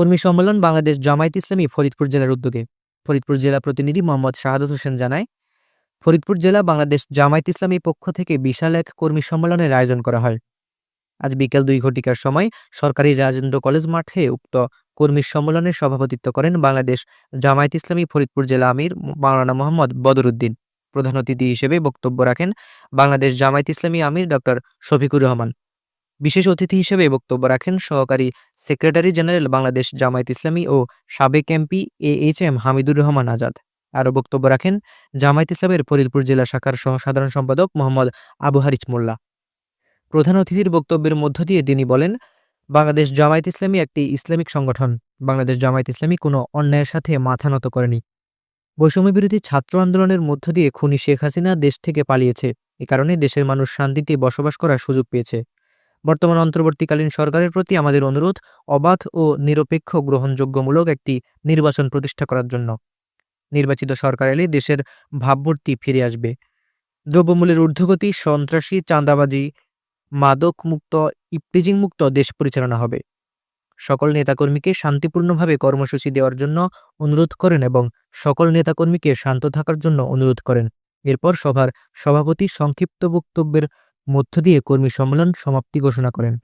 কর্মী সম্মেলন বাংলাদেশ জামায়াত ইসলামী ফরিদপুর জেলার উদ্যোগে। ফরিদপুর জেলা প্রতিনিধি মোহাম্মদ শাহাদত হোসেন জানায়, ফরিদপুর জেলা বাংলাদেশ জামায়াত ইসলামী পক্ষ থেকে বিশাল এক কর্মী সম্মেলনের আয়োজন করা হয়। আজ বিকেল দুই ঘটিকার সময় সরকারি রাজেন্দ্র কলেজ মাঠে উক্ত কর্মী সম্মেলনে সভাপতিত্ব করেন বাংলাদেশ জামায়াত ইসলামী ফরিদপুর জেলা আমির মাওলানা মোহাম্মদ বদরুদ্দিন প্রধান অতিথি হিসেবে বক্তব্য রাখেন বাংলাদেশ জামায়াত ইসলামী আমির ডক্টর শফিকুর রহমান। বিশেষ অতিথি হিসেবে বক্তব্য রাখেন সহকারী সেক্রেটারি জেনারেল বাংলাদেশ জামায়াত ইসলামী ও সাবেক MP A H M Hamidur Rahman Azad. আরও বক্তব্য রাখেন জামায়াত ইসলামের ফরিদপুর জেলা শাখার সহ সাধারণ সম্পাদক মোহাম্মদ আবু হারিচ মোল্লা। প্রধান অতিথির বক্তব্যের মধ্য দিয়ে তিনি বলেন, বাংলাদেশ জামায়াত ইসলামী একটি ইসলামিক সংগঠন। বাংলাদেশ জামায়াত ইসলামী কোনো অন্যায়ের সাথে মাথা নত করেনি। বৈষম্য বিরোধী ছাত্র আন্দোলনের মধ্য দিয়ে খুনি শেখ হাসিনা দেশ থেকে পালিয়েছে। এ কারণে দেশের মানুষ শান্তিতে বসবাস করার সুযোগ পেয়েছে। বর্তমান অন্তর্বর্তীকালীন সরকারের প্রতি আমাদের অনুরোধ, অবাধ ও নিরপেক্ষ গ্রহণযোগ্যমূলক একটি নির্বাচন প্রতিষ্ঠা করার জন্য। নির্বাচিত সরকার এলে দেশের ভাবমূর্তি ফিরে আসবে। দ্রব্যমূল্যের ঊর্ধ্বগতি, সন্ত্রাসী, চাঁদাবাজি মাদক মুক্ত ইপটিজিং মুক্ত দেশ পরিচালনা হবে। সকল নেতাকর্মীকে শান্তিপূর্ণভাবে কর্মসূচি দেওয়ার জন্য অনুরোধ করেন এবং সকল নেতাকর্মীকে শান্ত থাকার জন্য অনুরোধ করেন। এরপর সভার সভাপতি সংক্ষিপ্ত বক্তব্যের মধ্য দিয়ে কর্মী সম্মেলন সমাপ্তি ঘোষণা করেন।